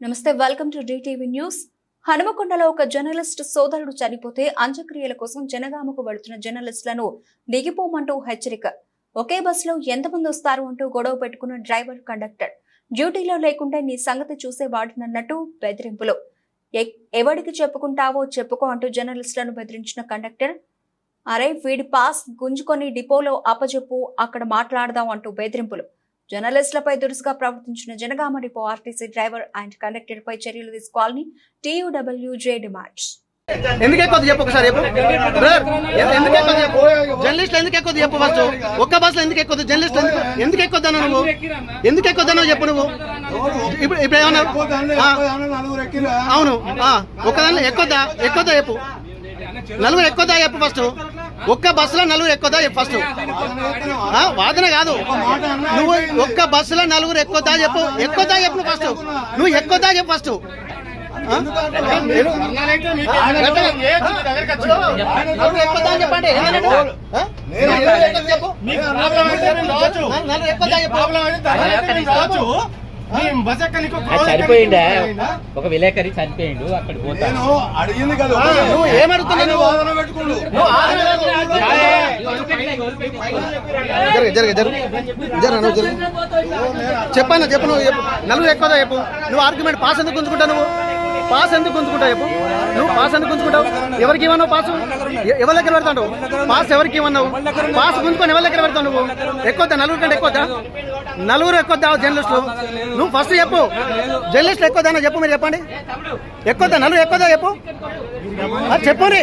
నమస్తే welcome to DTV news. హనుమకొండలో ఒక జర్నలిస్ట్ సోదరుడు చనిపోతే అంత్యక్రియల కోసం జనగామకు వెళుతున్న జర్నలిస్టులను దిగిపోమంటూ హెచ్చరిక. ఒకే బస్సులో ఎంతమంది వస్తారు అంటూ గొడవ పెట్టుకున్న డ్రైవర్ కండక్టర్. డ్యూటీలో లేకుంటే నీ సంగతి చూసేవాడినన్నట్టు బెదిరింపులు. ఎవడికి చెప్పుకుంటావో చెప్పుకో అంటూ జర్నలిస్టులను బెదిరించిన కండక్టర్. అరే వీడి పాస్ గుంజుకొని డిపోలో అప్పచెప్పు అక్కడ మాట్లాడదాం అంటూ బెదిరింపులు. జర్నలిస్టులపై దురుసుగా ప్రవర్తించిన Jangaon depot RTC driver and conductor పై చర్యలు తీసుకోవాలని టీయూడబ్ల్యూజే డిమాండ్స్. ఎందుకు ఎక్కువ చెప్పు ఒకసారి చెప్పు. ఎందుకు ఎక్కువ చెప్పు? జర్నలిస్ట్ ఎందుకు ఎక్కువ చెప్పు ఫస్ట్ ఒక్క బస్సులో ఎందుకు ఎక్కువ జర్నలిస్ట్ ఎందుకు ఎందుకు ఎక్కువ నువ్వు? ఎందుకు ఎక్కువ చెప్పు నువ్వు? ఇప్పుడు ఇప్పుడు ఏమన్నా అవును. ఒక్కదాన్ని ఎక్కువదా? ఎక్కువ చెప్పు. నలుగురు ఎక్కువ చెప్పు ఫస్ట్ ఒక్క బస్సులో నలుగురు ఎక్కువదా చెప్పు ఫస్ట్ ఆ, వాదన కాదు. నువ్వు ఒక్క బస్సులో నలుగురు ఎక్కువదా చెప్పు. ఎక్కువదా చెప్పు ఫస్ట్ నువ్వు ఎక్కువదా చెప్పు ఫస్ట్ చెప్పండి. చెప్పు? చనిపోయిండా ఒక విలేకరి చనిపోయిండు అక్కడ పోతా నేను అడిగింది కదా ఆ, నువ్వు ఏమడుగుతున్నావు నువ్వు? వాదన పెట్టుకుండు నువ్వు ఆదరణ జరగ జరగ జరగ జరగ నువ్వు జరగ చెప్పన్నా చెప్పు నువ్వు చెప్పు నలుగురు ఎక్కువదా చెప్పు నువ్వు ఆర్గ్యుమెంట్ పాస్ ఎందుకు గుంజుకుంటావు నువ్వు పాస్ ఎందుకు గుంజుకుంటావు చెప్పు? నువ్వు పాస్ ఎందుకు గుంజుకుంటావు? ఎవరికి ఇవ్వన్నావు పాస్? ఎవరి దగ్గర పెడతాడు? పాస్ ఎవరికి ఇవ్వన్నావు పాస్ గుంజుకొని ఎవరి దగ్గర పెడతావు నువ్వు? ఎక్కువద్దా? నలుగురు కంటే ఎక్కువద్దా? నలుగురు ఎక్కువద్దా జర్నలిస్టులు? నువ్వు ఫస్ట్ చెప్పు. జర్నలిస్టులు ఎక్కువదా చెప్పు మీరు చెప్పండి. ఎక్కువద్దా? నలుగురు ఎక్కువదా చెప్పు? చెప్పు చెప్పుని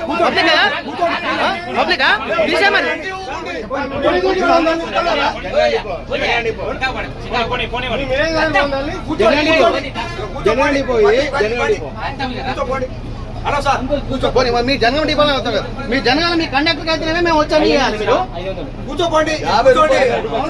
పబ్లిక్? కదా పబ్లికా? తీసే మరి జనగండి పోయి జనగండి పోనీ, మరి మీ జనగం డిపోలో అవుతారు మీ జనగాల మీ కండక్టర్ అయితే మేము వచ్చాము కూర్చోపోండి